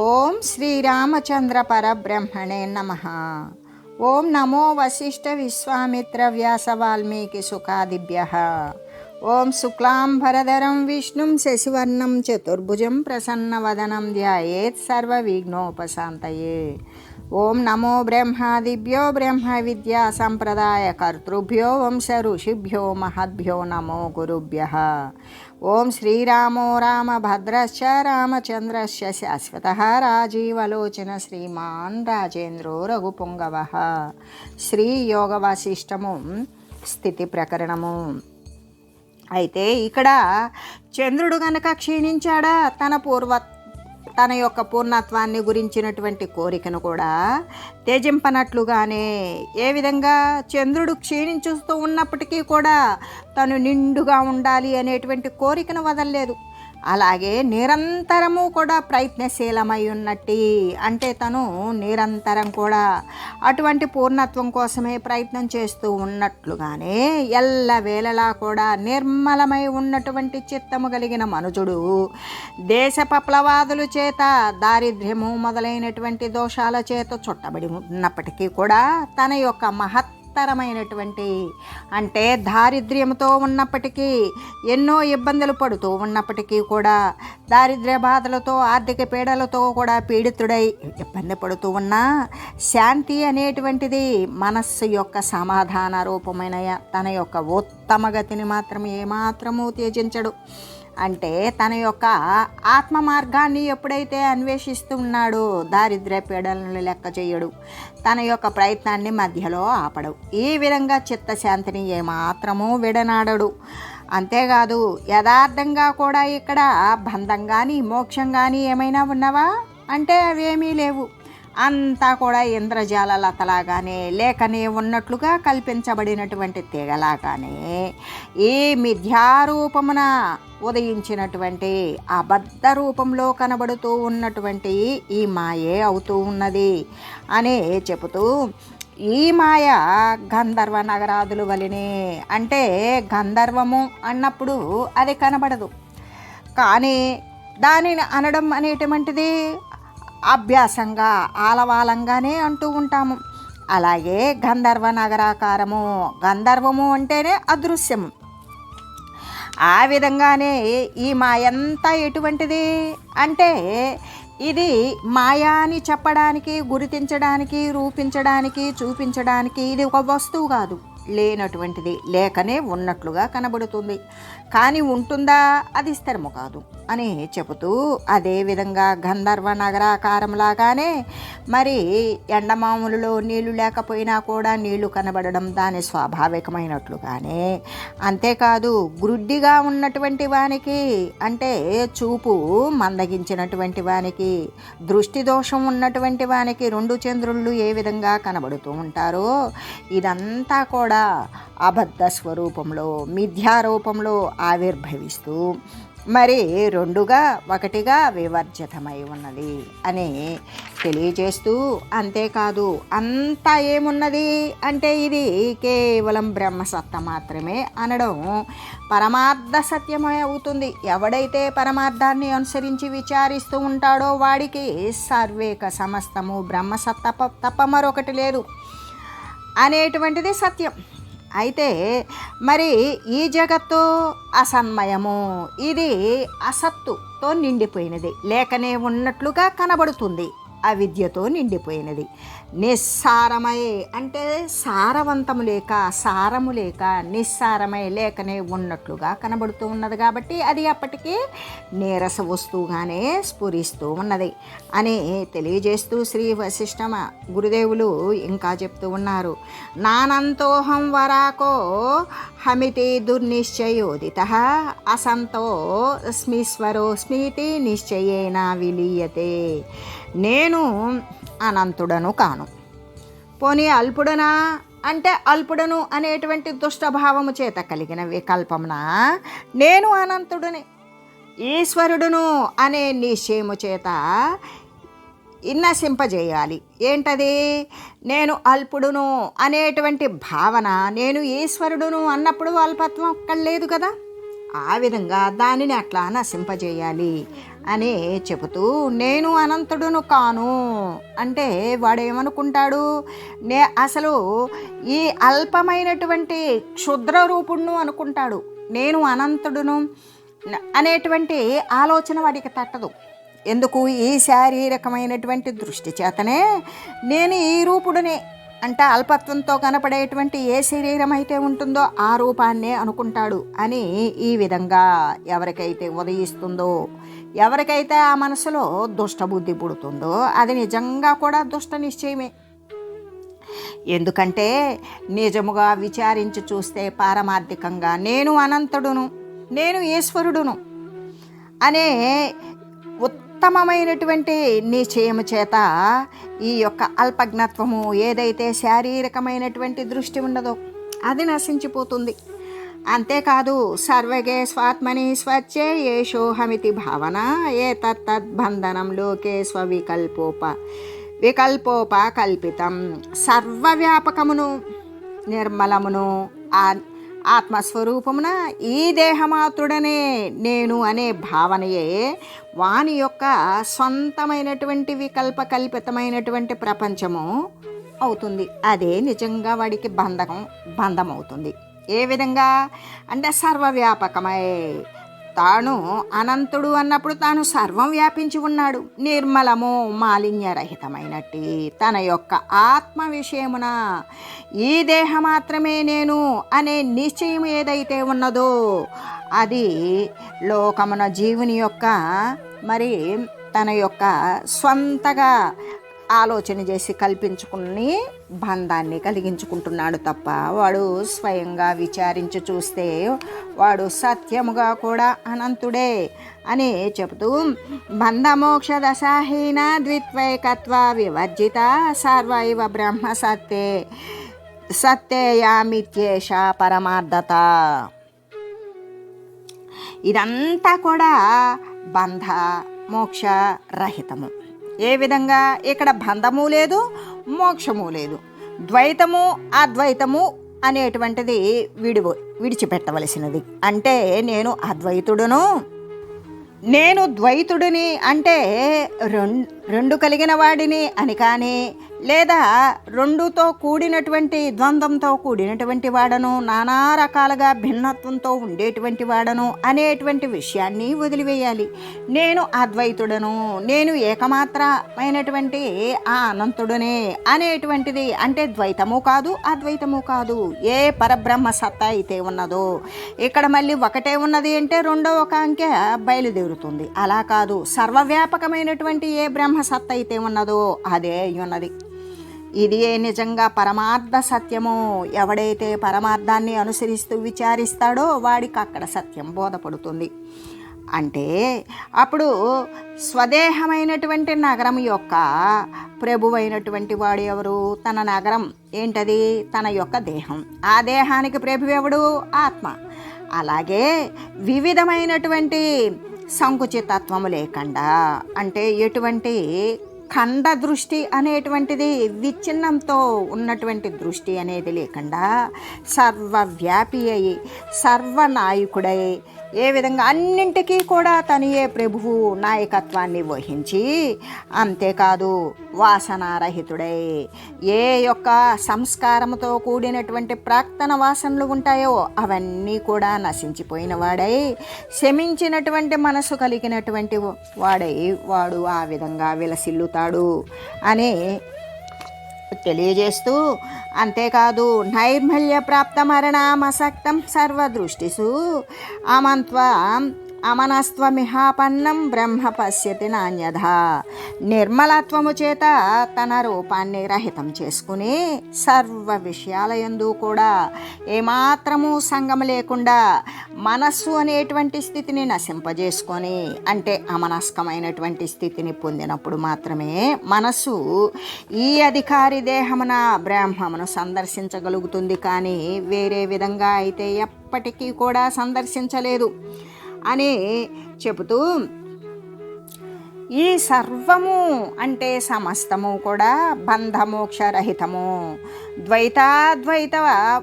ఓం శ్రీరామచంద్ర పరబ్రహ్మణే నమ ఓం నమో వశిష్ఠ విశ్వామిత్ర వ్యాస వాల్మీకి సుఖాదిభ్య ఓం శుక్లాంబరధరం విష్ణుం శశివర్ణం చతుర్భుజం ప్రసన్నవదనం ధ్యాయేత్ సర్వవిఘ్నోపశాంతయే ఓం నమో బ్రహ్మాదిభ్యో బ్రహ్మ విద్యా సంప్రదాయ కర్తృభ్యో వంశ ఋషిభ్యో మహద్భ్యో నమో గురుభ్య ఓం శ్రీరామో రామ భద్రశ్చ రామచంద్రశ్చ శాశ్వత రాజీవలోచన శ్రీమాన్ రాజేంద్రో రఘుపుంగవ. శ్రీయోగ వాసిష్టము స్థితి ప్రకరణము. అయితే ఇక్కడ చంద్రుడు గనక క్షీణించాడా? తన పూర్వ తన యొక్క పూర్ణత్వాన్ని గురించినటువంటి కోరికను కూడా త్యజింపనట్లుగానే ఏ విధంగా చంద్రుడు క్షీణించుస్తూ ఉన్నప్పటికీ కూడా తను నిండుగా ఉండాలి అనేటువంటి కోరికను వదలలేదు. అలాగే నిరంతరము కూడా ప్రయత్నశీలమై ఉన్నట్టి. అంటే తను నిరంతరం కూడా అటువంటి పూర్ణత్వం కోసమే ప్రయత్నం చేస్తూ ఉన్నట్లుగానే ఎల్ల వేళలా కూడా నిర్మలమై ఉన్నటువంటి చిత్తము కలిగిన మనుజుడు దేశ పప్లవాదుల చేత దారిద్ర్యము మొదలైనటువంటి దోషాల చేత చుట్టబడి ఉన్నప్పటికీ కూడా తన యొక్క మహత్ మహత్తరమైనటువంటి అంటే దారిద్ర్యంతో ఉన్నప్పటికీ ఎన్నో ఇబ్బందులు పడుతూ ఉన్నప్పటికీ కూడా దారిద్ర్య బాధలతో ఆర్థిక పీడలతో కూడా పీడితుడై ఇబ్బంది పడుతూ ఉన్నా శాంతి అనేటువంటిది మనస్సు యొక్క సమాధాన రూపమైన తన యొక్క ఉత్తమ గతిని మాత్రం ఏమాత్రము త్యజించడు. అంటే తన యొక్క ఆత్మ మార్గాన్ని ఎప్పుడైతే అన్వేషిస్తున్నాడో దారిద్ర్య పీడలను లెక్క చేయడు. తన యొక్క ప్రయత్నాన్ని మధ్యలో ఆపడు. ఈ విధంగా చిత్తశాంతిని ఏమాత్రము విడనాడడు. అంతేకాదు యథార్థంగా కూడా ఇక్కడ బంధం కానీ మోక్షం కానీ ఏమైనా ఉన్నవా? అంటే అవేమీ లేవు. అంతా కూడా ఇంద్రజాల లతలాగానే లేకనే ఉన్నట్లుగా కల్పించబడినటువంటి తీగలాగానే ఈ మిథ్యారూపమున ఉదయించినటువంటి అబద్ధ రూపంలో కనబడుతూ ఉన్నటువంటి ఈ మాయే అవుతూ ఉన్నది అని చెబుతూ ఈ మాయ గంధర్వ నగరాదులు వలినే అంటే గంధర్వము అన్నప్పుడు అది కనబడదు. కానీ దానిని అనడం అనేటువంటిది అభ్యాసంగా ఆలవాలంగానే అంటూ ఉంటాము. అలాగే గంధర్వ నగరాకారము గంధర్వము అంటేనే అదృశ్యము. ఆ విధంగానే ఈ మాయంతా ఎటువంటిది? అంటే ఇది మాయా అని చెప్పడానికి గుర్తించడానికి రూపించడానికి చూపించడానికి ఇది ఒక వస్తువు కాదు. లేనటువంటిది లేకనే ఉన్నట్లుగా కనబడుతుంది. కానీ ఉంటుందా? అది స్థిరము కాదు. అని చెబుతూ అదేవిధంగా గంధర్వ నగరాకారంలాగానే మరి ఎండమాములలో నీళ్ళు లేకపోయినా కూడా నీళ్ళు కనబడడం దాని స్వాభావికమైనట్లుగానే. అంతేకాదు గ్రుడ్డిగా ఉన్నటువంటి వానికి అంటే చూపు మందగించినటువంటి వానికి దృష్టి దోషం ఉన్నటువంటి వానికి రెండు చంద్రుళ్ళు ఏ విధంగా కనబడుతూ ఉంటారో ఇదంతా కూడా అబద్ధ స్వరూపంలో మిథ్యారూపంలో ఆవిర్భవిస్తూ మరి రెండుగా ఒకటిగా వివర్జితమై ఉన్నది అని తెలియజేస్తూ అంతేకాదు అంతా ఏమున్నది అంటే ఇది కేవలం బ్రహ్మసత్త మాత్రమే అనడం పరమార్థ సత్యమే అవుతుంది. ఎవడైతే పరమార్థాన్ని అనుసరించి విచారిస్తూ ఉంటాడో వాడికి సర్వేక సమస్తము బ్రహ్మసత్త తప్ప మరొకటి లేదు. అనేటువంటిది సత్యం. అయితే మరి ఈ జగత్తు అసన్మయము. ఇది అసత్తుతో నిండిపోయినది. లేకనే ఉన్నట్లుగా కనబడుతుంది. అవిద్యతో నిండిపోయినది. నిస్సారమై అంటే సారవంతము లేక సారము లేక నిస్సారమై లేకనే ఉన్నట్లుగా కనబడుతూ ఉన్నది కాబట్టి అది అప్పటికీ నీరస వస్తువుగానే స్ఫురిస్తూ ఉన్నది అని తెలియజేస్తూ శ్రీ వశిష్ఠమ గురుదేవులు ఇంకా చెప్తూ ఉన్నారు. నానంతోహం వరాకో హమితి దుర్నిశ్చయోదిత అసంతో స్మీశ్వరో స్మీతి నిశ్చయేన విలీయతే. నేను అనంతుడను కాను. పోనీ అల్పుడనా? అంటే అల్పుడను అనేటువంటి దుష్టభావము చేత కలిగిన వికల్పమున? నేను అనంతుడనే. ఈశ్వరుడును అనే నిశ్చయము చేత ఇన్నసింపజేయాలి ఏంటది? నేను అల్పుడును అనేటువంటి భావన నేను ఈశ్వరుడును అన్నప్పుడు అల్పత్వం అక్కడ లేదు కదా? ఆ విధంగా దానిని అట్లా నశింపజేయాలి. అని చెబుతూ నేను అనంతుడును కాను. అంటే వాడేమనుకుంటాడు? నే అసలు ఈ అల్పమైనటువంటి క్షుద్ర రూపుడును అనుకుంటాడు. నేను అనంతుడును అనేటువంటి ఆలోచన వాడికి తట్టదు. ఎందుకు? ఈ శారీరకమైనటువంటి దృష్టి చేతనే నేను ఈ రూపుడునే అంటే అల్పత్వంతో కనపడేటువంటి ఏ శరీరం అయితే ఉంటుందో ఆ రూపాన్నే అనుకుంటాడు అని ఈ విధంగా ఎవరికైతే ఉదయిస్తుందో ఎవరికైతే ఆ మనసులో దుష్టబుద్ధి పుడుతుందో అది నిజంగా కూడా దుష్ట నిశ్చయమే. ఎందుకంటే నిజముగా విచారించి చూస్తే పారమార్థికంగా నేను అనంతుడును నేను ఈశ్వరుడును అనే ఉత్తమమైనటువంటి నిశ్చయము చేత ఈ యొక్క అల్పజ్ఞత్వము ఏదైతే శారీరకమైనటువంటి దృష్టి ఉండదో అది నశించిపోతుంది. అంతేకాదు సర్వగే స్వాత్మని స్వచ్ఛే ఏషోహమితి భావన ఏ తత్తద్బంధనం లోకే స్వవికల్పోప వికల్పోప కల్పితం సర్వవ్యాపకమును నిర్మలమును ఆ ఆత్మస్వరూపమున ఈ దేహమాతుడనే నేను అనే భావనయే వాని యొక్క సొంతమైనటువంటి వికల్ప కల్పితమైనటువంటి ప్రపంచము అవుతుంది. అదే నిజంగా వాడికి బంధకం బంధం అవుతుంది ఏ విధంగా? అంటే సర్వవ్యాపకమై. తాను అనంతుడు అన్నప్పుడు తాను సర్వం వ్యాపించి ఉన్నాడు. నిర్మలము మాలిన్యరహితమైనట్టి తన యొక్క ఆత్మ విషయమున ఈ దేహ మాత్రమే నేను అనే నిశ్చయం ఏదైతే ఉన్నదో అది లోకమున జీవుని యొక్క మరి తన యొక్క స్వంతగా ఆలోచన చేసి కల్పించుకుని బంధాన్ని కలిగించుకుంటున్నాడు తప్ప వాడు స్వయంగా విచారించి చూస్తే వాడు సత్యముగా కూడా అనంతుడే అని చెబుతూ బంధమోక్ష దశాహీన ద్విత్వైకత్వ వివర్జిత సర్వైవ బ్రహ్మ సత్తే సత్యేయామిత్యేష పరమార్థత. ఇదంతా కూడా బంధ మోక్ష రహితము. ఏ విధంగా? ఇక్కడ బంధము లేదు మోక్షము లేదు. ద్వైతము అద్వైతము అనేటువంటిది విడి విడిచిపెట్టవలసినది. అంటే నేను అద్వైతుడును. నేను ద్వైతుడిని అంటే రెండు రెండు కలిగిన వాడిని అని కానీ లేదా రెండుతో కూడినటువంటి ద్వంద్వంతో కూడినటువంటి వాడను నానా రకాలుగా భిన్నత్వంతో ఉండేటువంటి వాడను అనేటువంటి విషయాన్ని వదిలివేయాలి. నేను అద్వైతుడను నేను ఏకమాత్రమైనటువంటి ఆ అనంతుడనే అనేటువంటిది అంటే ద్వైతము కాదు అద్వైతము కాదు. ఏ పరబ్రహ్మ సత్తా అయితే ఉన్నదో ఇక్కడ మళ్ళీ ఒకటే ఉన్నది అంటే రెండో ఒక అంకె బయలుదేరుతుంది. అలా కాదు సర్వవ్యాపకమైనటువంటి ఏ బ్రహ్మ సత్త అయితే ఉన్నదో అదే ఉన్నది. ఇది నిజంగా పరమార్థ సత్యము? ఎవడైతే పరమార్థాన్ని అనుసరిస్తూ విచారిస్తాడో వాడికి అక్కడ సత్యం బోధపడుతుంది. అంటే అప్పుడు స్వదేహమైనటువంటి నగరం యొక్క ప్రభువైనటువంటి వాడు ఎవరు? తన నగరం ఏంటది? తన యొక్క దేహం. ఆ దేహానికి ప్రభు ఎవడు? ఆత్మ. అలాగే వివిధమైనటువంటి సంకుచితత్వము లేకుండా అంటే ఎటువంటి ఖండ దృష్టి అనేటువంటిది విచ్ఛిన్నంతో ఉన్నటువంటి దృష్టి అనేది లేకుండా సర్వవ్యాపి అయి సర్వనాయకుడై ఏ విధంగా అన్నింటికీ కూడా తనియే ప్రభువు నాయకత్వాన్ని వహించి అంతేకాదు వాసనారహితుడై. ఏ యొక్క సంస్కారంతో కూడినటువంటి ప్రాక్తన వాసనలు ఉంటాయో అవన్నీ కూడా నశించిపోయిన వాడై శమించినటువంటి మనసు కలిగినటువంటి వాడై వాడు ఆ విధంగా విలసిల్లుతాడు అనే తెలియజేస్తూ అంతేకాదు నైర్మల్య ప్రాప్త మరణామసక్తం సర్వదృష్టిసు అమంత్వ అమనస్త్వమిహాపన్నం బ్రహ్మ పశ్యతి నాణ్యధ. నిర్మలత్వము చేత తన రూపాన్ని రహితం చేసుకుని సర్వ విషయాల ఎందు కూడా ఏమాత్రము సంగం లేకుండా మనస్సు అనేటువంటి స్థితిని నశింపజేసుకొని అంటే అమనస్కమైనటువంటి స్థితిని పొందినప్పుడు మాత్రమే మనస్సు ఈ అధికారి దేహమున బ్రహ్మమును సందర్శించగలుగుతుంది. కానీ వేరే విధంగా అయితే ఎప్పటికీ కూడా సందర్శించలేదు. అని చెబుతూ ఈ సర్వము అంటే సమస్తము కూడా బంధమోక్షరహితము. ద్వైతాద్వైత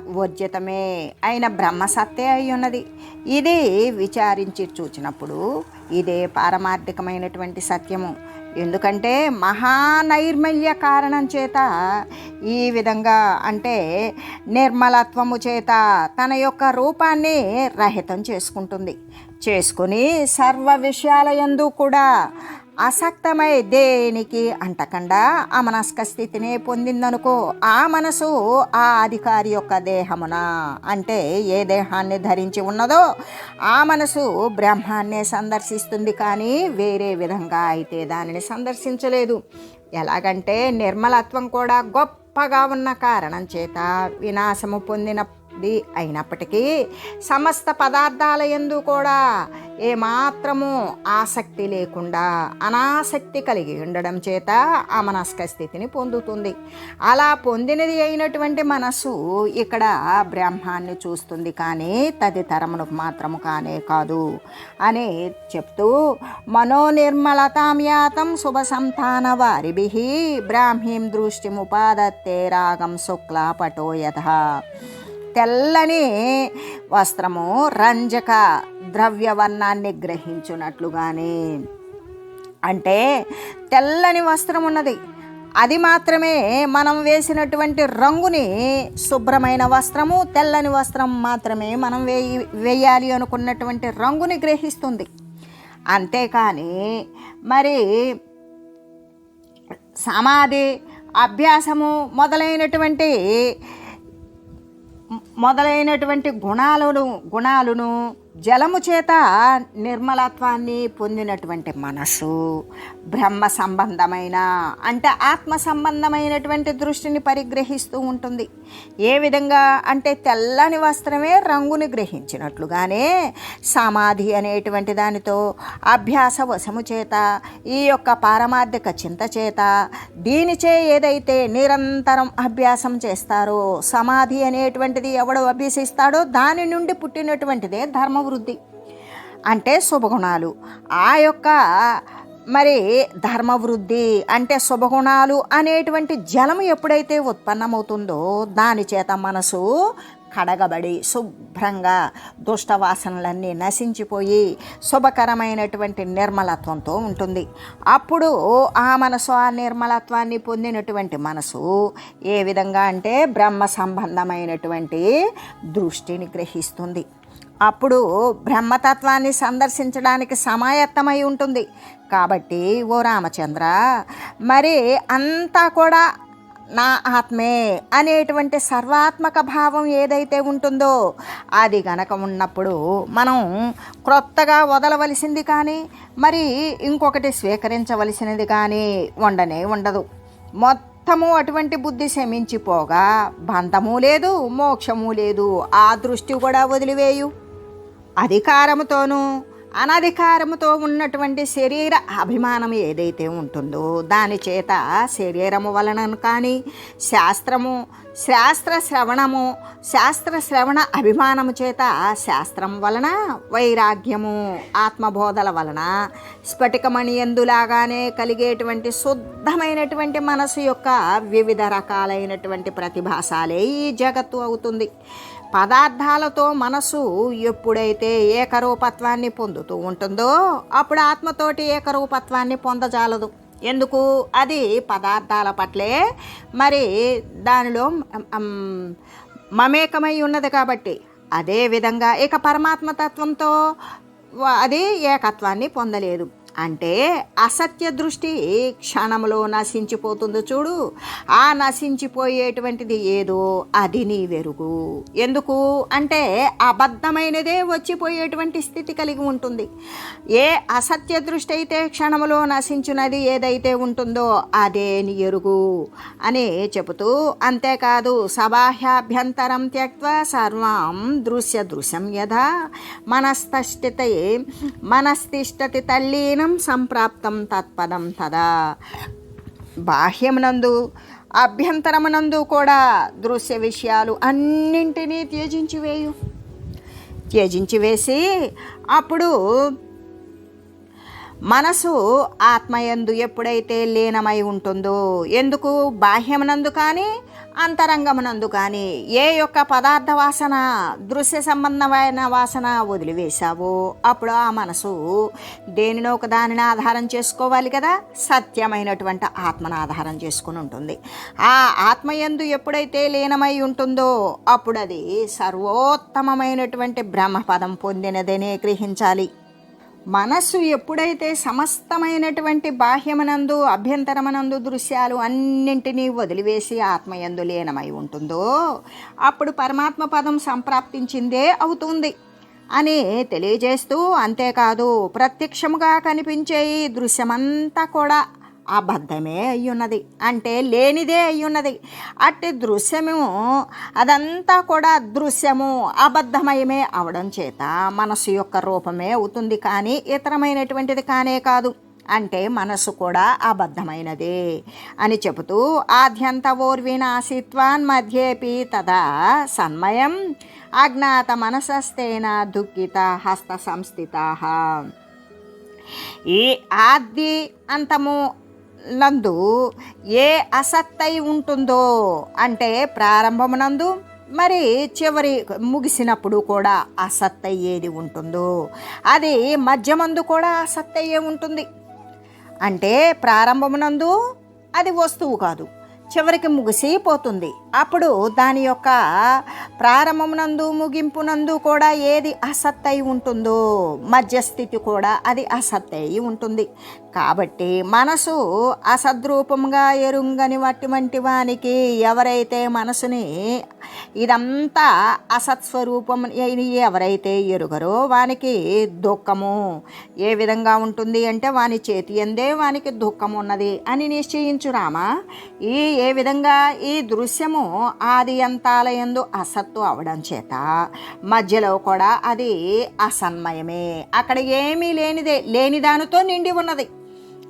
వర్జితమే అయిన బ్రహ్మసత్తే అయి ఉన్నది. ఇది విచారించి చూచినప్పుడు ఇదే పారమార్థికమైనటువంటి సత్యము. ఎందుకంటే మహానైర్మల్య కారణం చేత ఈ విధంగా అంటే నిర్మలత్వము చేత తన యొక్క రూపాన్ని రహితం చేసుకుంటుంది. చేసుకుని సర్వ విషయాల యందు కూడా అసక్తమై దేనికి అంటకుండా అమనస్క స్థితిని పొందిందనుకో ఆ మనసు ఆ అధికారి యొక్క దేహమున? అంటే ఏ దేహాన్ని ధరించి ఉన్నదో ఆ మనసు బ్రహ్మాన్నే సందర్శిస్తుంది కానీ వేరే విధంగా అయితే దానిని సందర్శించలేదు. ఎలాగంటే నిర్మలత్వం కూడా గొప్పగా ఉన్న కారణం చేత వినాశము పొందిన పొందినది అయినప్పటికీ సమస్త పదార్థాల ఎందు కూడా ఏమాత్రము ఆసక్తి లేకుండా అనాసక్తి కలిగి ఉండడం చేత ఆ మనస్క స్థితిని పొందుతుంది. అలా పొందినది అయినటువంటి మనస్సు ఇక్కడ బ్రహ్మాన్ని చూస్తుంది కానీ తదితరమునకు మాత్రము కానే కాదు అని చెప్తూ మనోనిర్మలతామ్యాతం శుభ సంతాన వారిభి బ్రాహ్మీం దృష్టిముపాదత్తే రాగం శుక్ల పటోయథ తెల్లని వస్త్రము రంజక ద్రవ్యవర్ణాన్ని గ్రహించున్నట్లుగానే అంటే తెల్లని వస్త్రం ఉన్నది అది మాత్రమే మనం వేసినటువంటి రంగుని శుభ్రమైన వస్త్రము తెల్లని వస్త్రం మాత్రమే మనం వేయి వేయాలి అనుకున్నటువంటి రంగుని గ్రహిస్తుంది. అంతేకాని మరి సమాధి అభ్యాసము మొదలైనటువంటి మొదలైనటువంటి గుణాలను గుణాలను జలము చేత నిర్మలత్వాన్ని పొందినటువంటి మనసు బ్రహ్మ సంబంధమైన అంటే ఆత్మ సంబంధమైనటువంటి దృష్టిని పరిగ్రహిస్తూ ఉంటుంది. ఏ విధంగా అంటే తెల్లని వస్త్రమే రంగుని గ్రహించినట్లుగానే సమాధి అనేటువంటి దానితో అభ్యాస వశము చేత ఈ యొక్క పారమార్థిక చింత చేత దీనిచే ఏదైతే నిరంతరం అభ్యాసం చేస్తారో సమాధి అనేటువంటిది ఎవడు అభ్యసిస్తాడో దాని నుండి పుట్టినటువంటిదే వృద్ధి. అంటే శుభగుణాలు. ఆ యొక్క మరి ధర్మవృద్ధి అంటే శుభగుణాలు అనేటువంటి జలము ఎప్పుడైతే ఉత్పన్నమవుతుందో దాని చేత మనసు కడగబడి శుభ్రంగా దుష్టవాసనలన్నీ నశించిపోయి శుభకరమైనటువంటి నిర్మలత్వంతో ఉంటుంది. అప్పుడు ఆ మనసు ఆ నిర్మలత్వాన్ని పొందినటువంటి మనసు ఏ విధంగా అంటే బ్రహ్మ సంబంధమైనటువంటి దృష్టిని గ్రహిస్తుంది. అప్పుడు బ్రహ్మతత్వాన్ని సందర్శించడానికి సమాయత్తమై ఉంటుంది. కాబట్టి ఓ రామచంద్ర మరి అంతా కూడా నా ఆత్మే అనేటువంటి సర్వాత్మక భావం ఏదైతే ఉంటుందో అది గనక ఉన్నప్పుడు మనం క్రొత్తగా వదలవలసింది కానీ మరి ఇంకొకటి స్వీకరించవలసినది కానీ ఉండనే ఉండదు. మొత్తము అటువంటి బుద్ధి శమించిపోగా బంధము లేదు మోక్షము లేదు ఆ దృష్టి కూడా వదిలివేయు. అధికారముతోనూ అనధికారముతో ఉన్నటువంటి శరీర అభిమానం ఏదైతే ఉంటుందో దాని చేత శరీరము వలన కానీ శాస్త్రము శాస్త్ర శ్రవణము శాస్త్ర శ్రవణ అభిమానము చేత శాస్త్రం వలన వైరాగ్యము ఆత్మబోధల వలన స్ఫటికమణి ఎందులాగానే కలిగేటువంటి శుద్ధమైనటువంటి మనసు యొక్క వివిధ రకాలైనటువంటి ప్రతిభాసాలే ఈ జగత్తు అవుతుంది. పదార్థాలతో మనసు ఎప్పుడైతే ఏకరూపత్వాన్ని పొందుతూ ఉంటుందో అప్పుడు ఆత్మతోటి ఏకరూపత్వాన్ని పొందజాలదు. ఎందుకు? అది పదార్థాల పట్లే. మరి దానిలో మమేకమై ఉన్నది కాబట్టి అదే విధంగా ఇక పరమాత్మతత్వంతో అది ఏకత్వాన్ని పొందలేదు. అంటే అసత్య దృష్టి క్షణంలో నశించిపోతుంది చూడు. ఆ నశించిపోయేటువంటిది ఏదో అది నీ వెరుగు. ఎందుకు? అంటే అబద్ధమైనదే వచ్చిపోయేటువంటి స్థితి కలిగి ఉంటుంది. ఏ అసత్య దృష్టి అయితే క్షణంలో నశించినది ఏదైతే ఉంటుందో అదే నీ ఎరుగు అని చెబుతూ అంతేకాదు సబాహ్యాభ్యంతరం త్యక్వ సర్వం దృశ్య దృశ్యం యథా. మనస్తష్టితే మనస్తిష్టతి తల్లీనం సంప్రాప్తం తత్పదం తదా. బాహ్యమునందు అభ్యంతరమునందు కూడా దృశ్య విషయాలు అన్నింటినీ త్యజించి వేయు. త్యజించి వేసి అప్పుడు మనసు ఆత్మయందు ఎప్పుడైతే లీనమై ఉంటుందో ఎందుకు? బాహ్యమునందు కానీ అంతరంగమునందు కానీ ఏ యొక్క పదార్థ వాసన దృశ్య సంబంధమైన వాసన వదిలివేశావో అప్పుడు ఆ మనసు దేనినో ఒక దానిని ఆధారం చేసుకోవాలి కదా. సత్యమైనటువంటి ఆత్మను ఆధారం చేసుకుని ఉంటుంది. ఆ ఆత్మయందు ఎప్పుడైతే లీనమై ఉంటుందో అప్పుడు అది సర్వోత్తమమైనటువంటి బ్రహ్మపదం పొందినదనే గ్రహించాలి. మనస్సు ఎప్పుడైతే సమస్తమైనటువంటి బాహ్యమనందు అభ్యంతరమనందు దృశ్యాలు అన్నింటినీ వదిలివేసి ఆత్మయందు లీనమై ఉంటుందో అప్పుడు పరమాత్మ పదం సంప్రాప్తించిందే అవుతుంది అని తెలియజేస్తూ అంతేకాదు ప్రత్యక్షముగా కనిపించే ఈ దృశ్యమంతా కూడా అబద్ధమే అయ్యున్నది అంటే లేనిదే అయ్యున్నది. అట్టి దృశ్యము అదంతా కూడా దృశ్యము అబద్ధమయమే అవడం చేత మనసు యొక్క రూపమే అవుతుంది. కానీ ఇతరమైనటువంటిది కానే కాదు అంటే మనసు కూడా అబద్ధమైనదే అని చెబుతూ ఆద్యంత ఓర్వినాశిత్వాన్ మధ్యేపి తదా సన్మయం అజ్ఞాత మనసస్తేన దుఃఖిత హస్త సంస్థిత ఈ ఆది అంతము నందు ఏ అసత్తై ఉంటుందో అంటే ప్రారంభమునందు మరి చివరి ముగిసినప్పుడు కూడా అసత్తయ్యేది ఉంటుందో అది మధ్యమందు కూడా అసత్తయ్యే ఉంటుంది. అంటే ప్రారంభమునందు అది వస్తువు కాదు చివరికి ముగిసిపోతుంది అప్పుడు దాని యొక్క ప్రారంభమునందు ముగింపునందు కూడా ఏది అసత్తయి ఉంటుందో మధ్యస్థితి కూడా అది అసత్తయి ఉంటుంది. కాబట్టి మనసు అసద్రూపంగా ఎరుంగని వట్టి వంటి వానికి ఎవరైతే మనసుని ఇదంతా అసత్స్వరూపం ఎవరైతే ఎరుగరో వానికి దుఃఖము ఏ విధంగా ఉంటుంది అంటే వాని చేతి ఎందే వానికి దుఃఖం ఉన్నది అని నిశ్చయించు రామా ఈ ఏ విధంగా ఈ దృశ్యము ఆది అంతాలయందు అసత్తు అవడం చేత మధ్యలో కూడా అది అసన్మయమే. అక్కడ ఏమీ లేనిదే లేని దానితో నిండి ఉన్నది.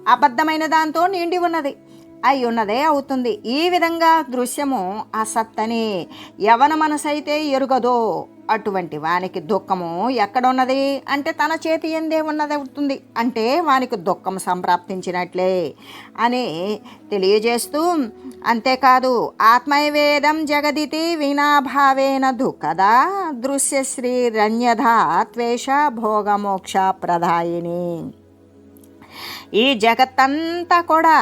అబద్ధమైన దాంతో నిండి ఉన్నది. అయి ఉన్నదే అవుతుంది. ఈ విధంగా దృశ్యము అసత్తని యవన మనసైతే ఎరుగదో అటువంటి వానికి దుఃఖము ఎక్కడున్నది? అంటే తన చేతి ఎందే ఉన్నది అవుతుంది. అంటే వానికి దుఃఖం సంప్రాప్తించినట్లే అని తెలియజేస్తూ అంతేకాదు ఆత్మవేదం జగదితి వినాభావేన దుఃఖదా దృశ్యశ్రీ రణ్యధ త్వేష భోగమోక్ష ప్రదాయిని. ఈ జగత్తంతా కూడా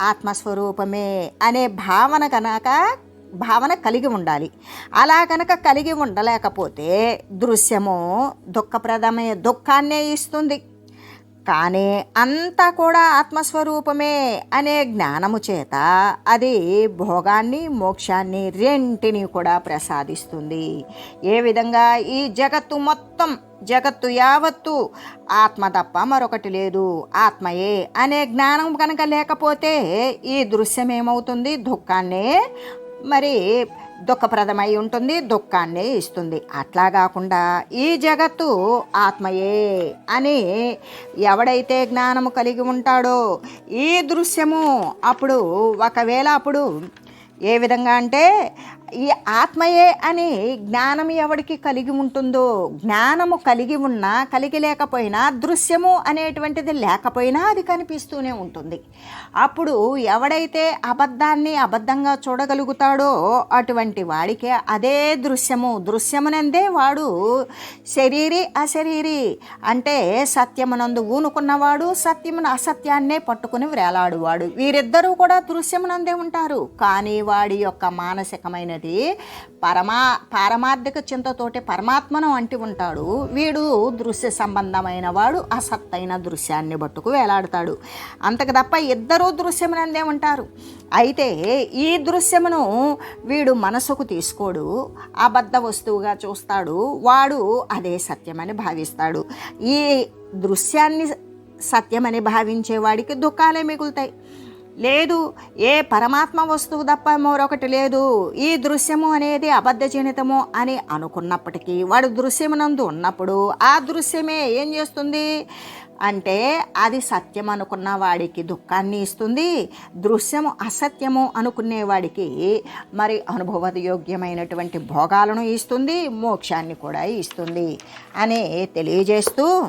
ఆత్మస్వరూపమే అనే భావన కనుక భావన కలిగి ఉండాలి. అలా కనుక కలిగి ఉండలేకపోతే దృశ్యము దుఃఖప్రదమే దుఃఖాన్నే ఇస్తుంది. కానీ అంతా కూడా ఆత్మస్వరూపమే అనే జ్ఞానము చేత అది భోగాన్ని మోక్షాన్ని రెంటిని కూడా ప్రసాదిస్తుంది. ఏ విధంగా ఈ జగత్తు మొత్తం జగత్తు యావత్తు ఆత్మ తప్ప మరొకటి లేదు. ఆత్మయే అనే జ్ఞానం కనుక లేకపోతే ఈ దృశ్యం ఏమవుతుంది దుఃఖాన్నే మరి దుఃఖప్రదమై ఉంటుంది దుఃఖాన్ని ఇస్తుంది. అట్లా కాకుండా ఈ జగత్తు ఆత్మయే అని ఎవడైతే జ్ఞానము కలిగి ఉంటాడో ఈ దృశ్యము అప్పుడు ఒకవేళ అప్పుడు ఏ విధంగా అంటే ఈ ఆత్మయే అని జ్ఞానం ఎవడికి కలిగి ఉంటుందో జ్ఞానము కలిగి ఉన్నా కలిగి లేకపోయినా దృశ్యము అనేటువంటిది లేకపోయినా అది కనిపిస్తూనే ఉంటుంది. అప్పుడు ఎవడైతే అబద్ధాన్ని అబద్ధంగా చూడగలుగుతాడో అటువంటి వాడికి అదే దృశ్యము. దృశ్యమునందే వాడు శరీరి అశరీరి అంటే సత్యమునందు ఊనుకున్నవాడు సత్యమును అసత్యాన్నే పట్టుకుని వేలాడువాడు వీరిద్దరూ కూడా దృశ్యమునందే ఉంటారు. కానీ వాడి యొక్క మానసికమైన మానసికమైనది పరమా పారమార్థిక చింతతోటి పరమాత్మను అంటి ఉంటాడు. వీడు దృశ్య సంబంధమైన వాడు అసత్తైన దృశ్యాన్ని బట్టుకు వేలాడతాడు. అంతకు తప్ప ఇద్దరూ దృశ్యమునందే ఉంటారు. అయితే ఈ దృశ్యమును వీడు మనసుకు తీసుకోడు అబద్ధ వస్తువుగా చూస్తాడు వాడు అదే సత్యమని భావిస్తాడు. ఈ దృశ్యాన్ని సత్యమని భావించేవాడికి దుఃఖాలే మిగులుతాయి. లేదు ఏ పరమాత్మ వస్తువు తప్ప మరొకటి లేదు. ఈ దృశ్యము అనేది అబద్ధజనితము అని అనుకున్నప్పటికీ వాడు దృశ్యమునందు ఉన్నప్పుడు ఆ దృశ్యమే ఏం చేస్తుంది? అంటే అది సత్యం అనుకున్న వాడికి దుఃఖాన్ని ఇస్తుంది దృశ్యము అసత్యము అనుకునేవాడికి మరి అనుభవయోగ్యమైనటువంటి భోగాలను ఇస్తుంది మోక్షాన్ని కూడా ఇస్తుంది అని తెలియజేస్తూ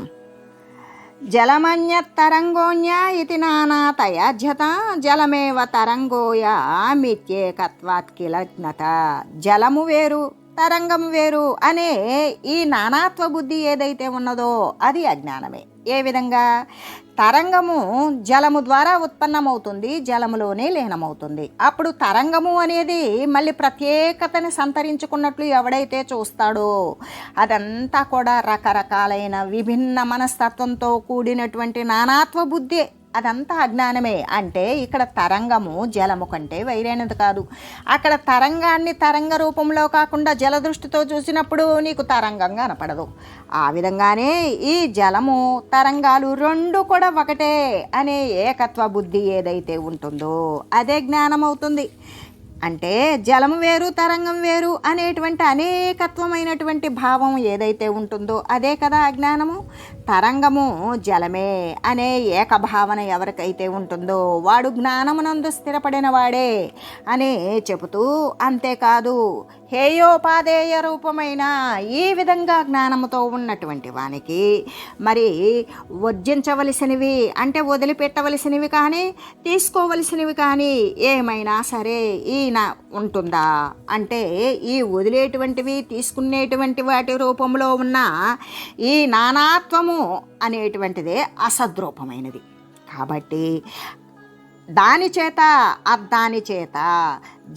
జలమన్యత్తరంగోన్య ఇది నానాతయాజ్యత జలమేవ తరంగోయ మిత్యేకత్వాత్ కిలజ్ఞత. జలము వేరు తరంగం వేరు అనే ఈ నానాత్వ బుద్ధి ఏదైతే ఉన్నదో అది అజ్ఞానమే. ఏ విధంగా? తరంగము జలము ద్వారా ఉత్పన్నమవుతుంది జలములోనే లీనమవుతుంది. అప్పుడు తరంగము అనేది మళ్ళీ ప్రత్యేకతని సంతరించుకున్నట్లు ఎవడైతే చూస్తాడో అదంతా కూడా రకరకాలైన విభిన్న మనస్తత్వంతో కూడినటువంటి నానాత్వ బుద్ధి. అదంతా అజ్ఞానమే. అంటే ఇక్కడ తరంగము జలము కంటే వైరైనది కాదు. అక్కడ తరంగాన్ని తరంగ రూపంలో కాకుండా జల దృష్టితో చూసినప్పుడు నీకు తరంగం కనపడదు. ఆ విధంగానే ఈ జలము తరంగాలు రెండు కూడా ఒకటే అనే ఏకత్వ బుద్ధి ఏదైతే ఉంటుందో అదే జ్ఞానం అవుతుంది అంటే జలము వేరు తరంగం వేరు అనేటువంటి అనేకత్వమైనటువంటి భావం ఏదైతే ఉంటుందో అదే కదా అజ్ఞానము. తరంగము జలమే అనే ఏకభావన ఎవరికైతే ఉంటుందో వాడు జ్ఞానమునందు స్థిరపడిన వాడే అని చెబుతూ అంతేకాదు హేయోపాదేయ రూపమైన ఈ విధంగా జ్ఞానముతో ఉన్నటువంటి వానికి మరి వర్జించవలసినవి అంటే వదిలిపెట్టవలసినవి కానీ తీసుకోవలసినవి కానీ ఏమైనా సరే ఈయన ఉంటుందా? అంటే ఈ వదిలేటువంటివి తీసుకునేటువంటి వాటి రూపంలో ఉన్న ఈ నానాత్వము అనేటువంటిదే అసద్రూపమైనది. కాబట్టి దాని చేత చేత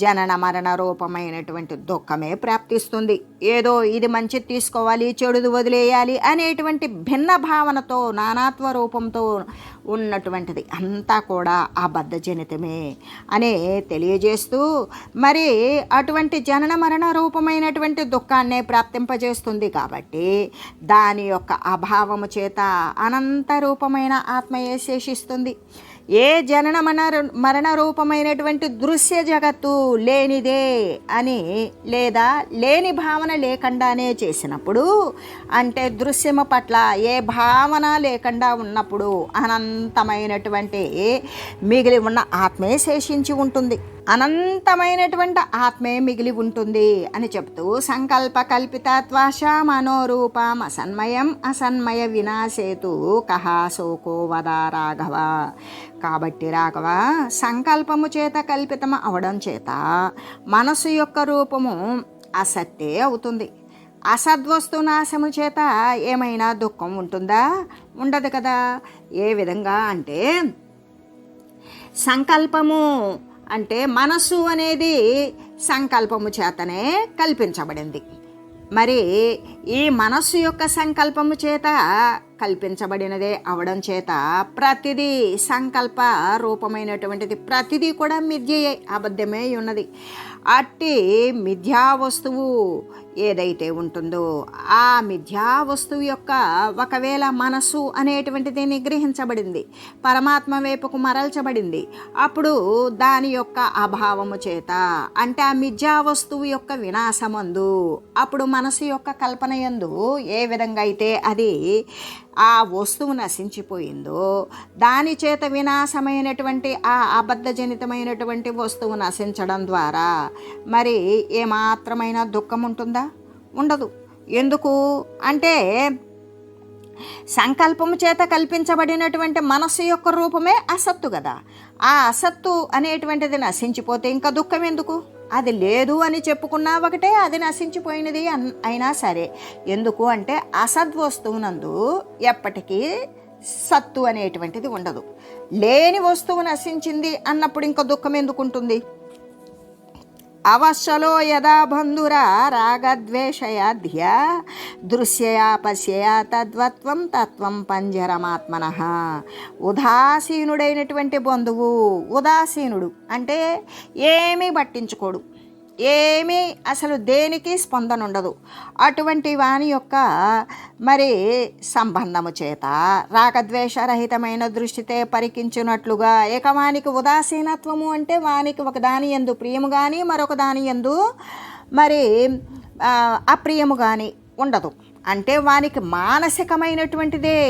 జనన మరణ రూపమైనటువంటి దుఃఖమే ప్రాప్తిస్తుంది. ఏదో ఇది మంచి తీసుకోవాలి చెడుది వదిలేయాలి అనేటువంటి భిన్న భావనతో నానాత్వ రూపంతో ఉన్నటువంటిది అంతా కూడా అబద్ధజనితమే అనే తెలియజేస్తూ మరి అటువంటి జనన మరణ రూపమైనటువంటి దుఃఖాన్నే ప్రాప్తింపజేస్తుంది కాబట్టి దాని యొక్క అభావము చేత అనంత రూపమైన ఆత్మయే శేషిస్తుంది. ఏ జనన మన మరణ రూపమైనటువంటి దృశ్య జగత్తు లేనిదే అని లేదా లేని భావన లేకుండానే చేసినప్పుడు అంటే దృశ్యము పట్ల ఏ భావన లేకుండా ఉన్నప్పుడు అనంతమైనటువంటి మిగిలి ఉన్న ఆత్మే శేషించి ఉంటుంది. అనంతమైనటువంటి ఆత్మే మిగిలి ఉంటుంది అని చెప్తూ సంకల్ప కల్పితత్వాశ మనోరూపం అసన్మయం అసన్మయ వినాశేతు కహా శోకో వదా రాఘవ. కాబట్టి రాఘవ సంకల్పము చేత కల్పితం అవడం చేత మనసు యొక్క రూపము అసత్తే అవుతుంది. అసద్వస్తు నాశము చేత ఏమైనా దుఃఖం ఉంటుందా? ఉండదు కదా. ఏ విధంగా అంటే సంకల్పము అంటే మనస్సు అనేది సంకల్పము చేతనే కల్పించబడింది. మరి ఈ మనస్సు యొక్క సంకల్పము చేత కల్పించబడినదే అవడం చేత ప్రతిదీ సంకల్ప రూపమైనటువంటిది ప్రతిదీ కూడా మిథ్యయే అబద్ధమే ఉన్నది. అట్టి మిథ్యా వస్తువు ఏదైతే ఉంటుందో ఆ మిథ్యా వస్తువు యొక్క ఒకవేళ మనసు అనేటువంటిది నిగ్రహించబడింది పరమాత్మ వైపుకు మరల్చబడింది అప్పుడు దాని యొక్క అభావము చేత అంటే ఆ మిథ్యా వస్తువు యొక్క వినాశమందు అప్పుడు మనసు యొక్క కల్పన యందు ఏ విధంగా అయితే అది ఆ వస్తువు నశించిపోయిందో దాని చేత వినాశమైనటువంటి ఆ అబద్ధజనితమైనటువంటి వస్తువు నశించడం ద్వారా మరి ఏమాత్రమైన దుఃఖం ఉంటుందా ఉండదు. ఎందుకు? అంటే సంకల్పము చేత కల్పించబడినటువంటి మనస్సు యొక్క రూపమే అసత్తు కదా. ఆ అసత్తు అనేటువంటిది నశించిపోతే ఇంకా దుఃఖం ఎందుకు? అది లేదు అని చెప్పుకున్నా ఒకటే అది నశించిపోయినది అన్ అయినా సరే. ఎందుకు అంటే అసద్వస్తువునందు ఎప్పటికీ సత్తు అనేటువంటిది ఉండదు. లేని వస్తువు నశించింది అన్నప్పుడు ఇంకా దుఃఖం ఎందుకు ఉంటుంది? అవశ్యలో యదా బంధురా రాగద్వేషయాధ్య దృశ్యయా పశ్యయా తద్వత్వం తత్వం పంజరమాత్మన. ఉదాసీనుడైనటువంటి బంధువు ఉదాసీనుడు అంటే ఏమీ పట్టించుకోడు. ఏమీ అసలు దేనికి స్పందన ఉండదు. అటువంటి వాని యొక్క మరి సంబంధము చేత రాగద్వేషరహితమైన దృష్టితే పరికించినట్లుగా ఏకవానికి ఉదాసీనత్వము అంటే వానికి ఒక దాని ఎందు ప్రియము కానీ మరొక దాని ఎందు మరి అప్రియము కానీ ఉండదు. అంటే వానికి మానసికమైనటువంటిదే.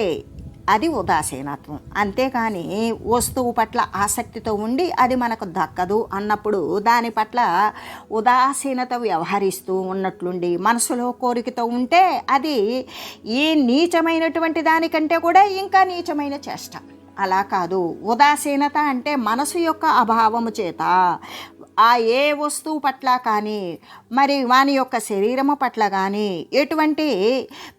అది ఉదాసీనత్వం. అంతేకాని వస్తువు పట్ల ఆసక్తితో ఉండి అది మనకు దక్కదు అన్నప్పుడు దాని పట్ల ఉదాసీనత వ్యవహరిస్తూ ఉన్నట్లుండి మనసులో కోరికతో ఉంటే అది ఈ నీచమైనటువంటి దానికంటే కూడా ఇంకా నీచమైన చేష్ట. అలా కాదు. ఉదాసీనత అంటే మనసు యొక్క అభావము చేత ఆ ఏ వస్తువు పట్ల కానీ మరి వాని యొక్క శరీరము పట్ల కానీ ఎటువంటి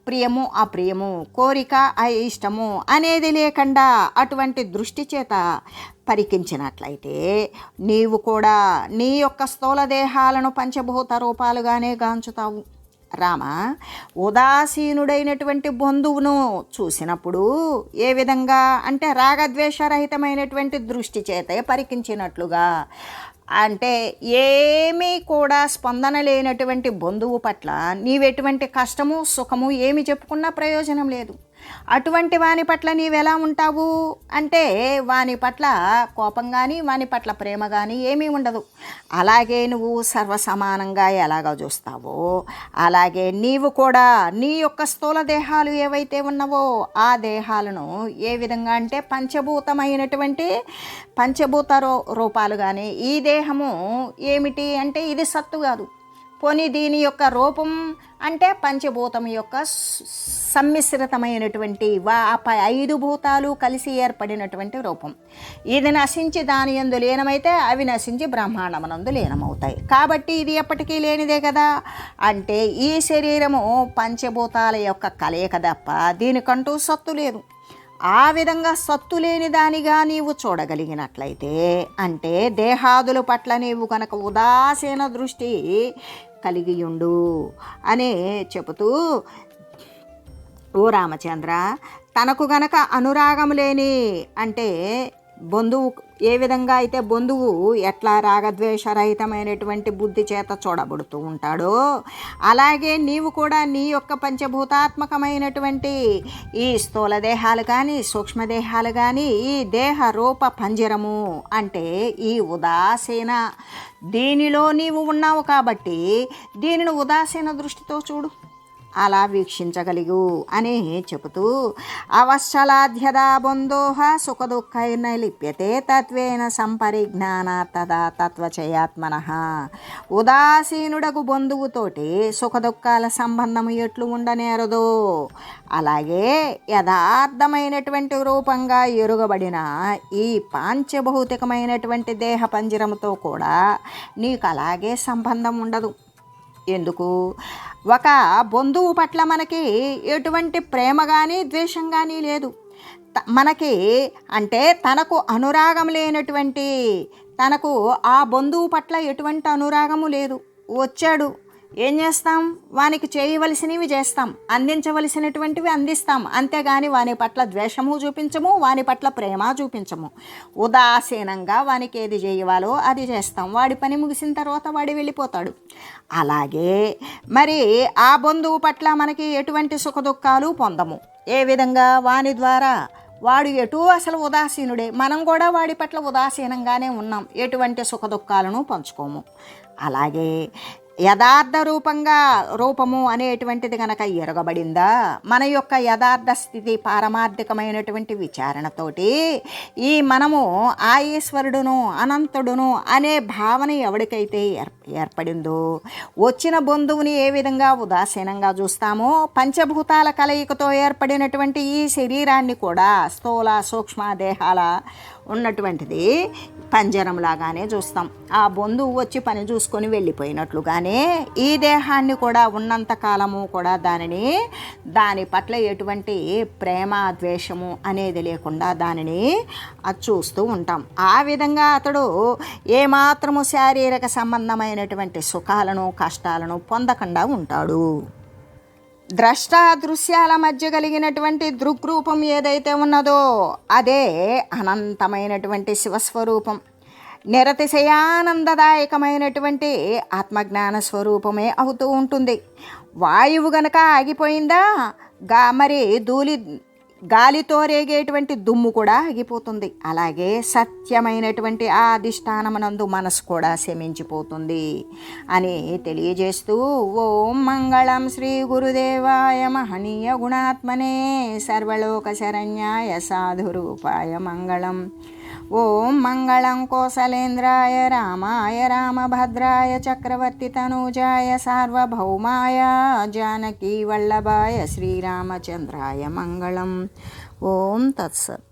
ప్రియము అప్రియము కోరిక ఇష్టము అనేది లేకుండా అటువంటి దృష్టి చేత పరికించినట్లయితే నీవు కూడా నీ యొక్క స్థూల దేహాలను పంచభూత రూపాలుగానే గాంచుతావు. రామ ఉదాసీనుడైనటువంటి బంధువును చూసినప్పుడు ఏ విధంగా అంటే రాగద్వేషరహితమైనటువంటి దృష్టి చేతే పరికించినట్లుగా అంటే ఏమీ కూడా స్పందన లేనటువంటి బంధువు పట్ల నీవెటువంటి కష్టము సుఖము ఏమి చెప్పుకున్నా ప్రయోజనం లేదు. అటువంటి వాని పట్ల నీవెలా ఉంటావు? అంటే వాని పట్ల కోపం కానీ వాని పట్ల ప్రేమ కానీ ఏమీ ఉండదు. అలాగే నువ్వు సర్వసమానంగా ఎలాగ చూస్తావో అలాగే నీవు కూడా నీ యొక్క స్థూల దేహాలు ఏవైతే ఉన్నావో ఆ దేహాలను ఏ విధంగా అంటే పంచభూతమైనటువంటి పంచభూత రూపాలు కానీ ఈ దేహము ఏమిటి అంటే ఇది సత్తు కాదు. పోనీ దీని యొక్క రూపం అంటే పంచభూతం యొక్క స్- సమ్మిశ్రితమైనటువంటి వా ఆ ఐదు భూతాలు కలిసి ఏర్పడినటువంటి రూపం. ఇది నశించి దాని యందు లీనమైతే అవి నశించి బ్రహ్మాండమనందు లీనమవుతాయి. కాబట్టి ఇది ఎప్పటికీ లేనిదే కదా? అంటే ఈ శరీరము పంచభూతాల యొక్క కలయిక తప్ప దీనికంటూ సత్తు లేదు. ఆ విధంగా సత్తు లేని దానిగా నీవు చూడగలిగినట్లయితే అంటే దేహాదుల పట్ల నీవు కనుక ఉదాసీన దృష్టి కలిగియుండు అనే చెబుతూ ఓ రామచంద్ర తనకు గనక అనురాగం లేని అంటే బంధువు ఏ విధంగా అయితే బంధువు ఎట్లా రాగద్వేషరహితమైనటువంటి బుద్ధి చేత చూడబడుతూ ఉంటాడో అలాగే నీవు కూడా నీ యొక్క పంచభూతాత్మకమైనటువంటి ఈ స్థూల దేహాలు కానీ సూక్ష్మదేహాలు కానీ ఈ దేహ రూప పంజరము అంటే ఈ ఉదాసీన. దీనిలో నీవు ఉన్నావు కాబట్టి దీనిని ఉదాసీన దృష్టితో చూడు. అలా వీక్షించగలిగు అని చెబుతూ అవశ్చలాధ్యదా బంధోహ సుఖదుఃఖై లిప్యతే తత్వేన సంపరిజ్ఞాన తదా తత్వచయాత్మన. ఉదాసీనుడకు బంధువుతోటి సుఖదుఃఖాల సంబంధము ఎట్లు ఉండనేరదో. అలాగే యథార్థమైనటువంటి రూపంగా ఎరుగబడిన ఈ పాంచభౌతికమైనటువంటి దేహ పంజరముతో కూడా నీకు అలాగే సంబంధం ఉండదు. ఎందుకు? ఒక బంధువు పట్ల మనకి ఎటువంటి ప్రేమ కానీ ద్వేషం కానీ లేదు. మనకి అంటే తనకు అనురాగం లేనటువంటి తనకు ఆ బంధువు పట్ల ఎటువంటి అనురాగము లేదు. వచ్చాడు ఏం చేస్తాం? వానికి చేయవలసినవి చేస్తాం. అందించవలసినటువంటివి అందిస్తాం. అంతేగాని వాని పట్ల ద్వేషము చూపించము వాని పట్ల ప్రేమ చూపించము. ఉదాసీనంగా వానికి ఏది చేయవాలో అది చేస్తాం. వాడి పని ముగిసిన తర్వాత వాడి వెళ్ళిపోతాడు. అలాగే మరి ఆ బంధువు పట్ల మనకి ఎటువంటి సుఖదుఖాలు పొందము? ఏ విధంగా? వాని ద్వారా. వాడు ఎటు అసలు ఉదాసీనుడే. మనం కూడా వాడి పట్ల ఉదాసీనంగానే ఉన్నాం. ఎటువంటి సుఖదుఖాలను పంచుకోము? అలాగే యథార్థ రూపంగా రూపము అనేటువంటిది గనక ఎరగబడిందా? మన యొక్క యథార్థ స్థితి పారమార్థికమైనటువంటి విచారణతోటి ఈ మనము ఆ ఈశ్వరుడును అనంతుడును అనే భావన ఎవరికైతే ఏర్ ఏర్పడిందో వచ్చిన బంధువుని ఏ విధంగా ఉదాసీనంగా చూస్తామో పంచభూతాల కలయికతో ఏర్పడినటువంటి ఈ శరీరాన్ని కూడా స్థూల సూక్ష్మ దేహాల ఉన్నటువంటిది. పంజరంలాగానే చూస్తాం. ఆ బంధువు వచ్చి పని చూసుకొని వెళ్ళిపోయినట్లుగానే ఈ దేహాన్ని కూడా ఉన్నంత కాలము కూడా దానిని దాని పట్ల ఎటువంటి ప్రేమ ద్వేషము అనేది లేకుండా దానిని అది చూస్తూ ఉంటాం. ఆ విధంగా అతడు ఏమాత్రము శారీరక సంబంధమైనటువంటి సుఖాలను కష్టాలను పొందకుండా ఉంటాడు. ద్రష్ట దృశ్యాల మధ్య కలిగినటువంటి దృగ్రూపం ఏదైతే ఉన్నదో అదే అనంతమైనటువంటి శివస్వరూపం. నిరతిశయానందదాయకమైనటువంటి ఆత్మజ్ఞాన స్వరూపమే అవుతూ ఉంటుంది. వాయువు గనక ఆగిపోయిందా గా మరి ధూళి గాలితో రేగేటువంటి దుమ్ము కూడా ఆగిపోతుంది. అలాగే సత్యమైనటువంటి ఆ అధిష్టానమునందు మనసు కూడా శమించిపోతుంది అని తెలియజేస్తూ ఓం మంగళం శ్రీ గురుదేవాయ మహనీయ గుణాత్మనే సర్వలోక శరణ్యాయ సాధురూపాయ మంగళం. ॐ मंगल कौसलेन्द्राय रामाय रामभद्राय चक्रवर्तितनूजाय सार्वभौमाय जानकीवल्लभाय श्रीरामचंद्राय मंगल ओं तत्सत्।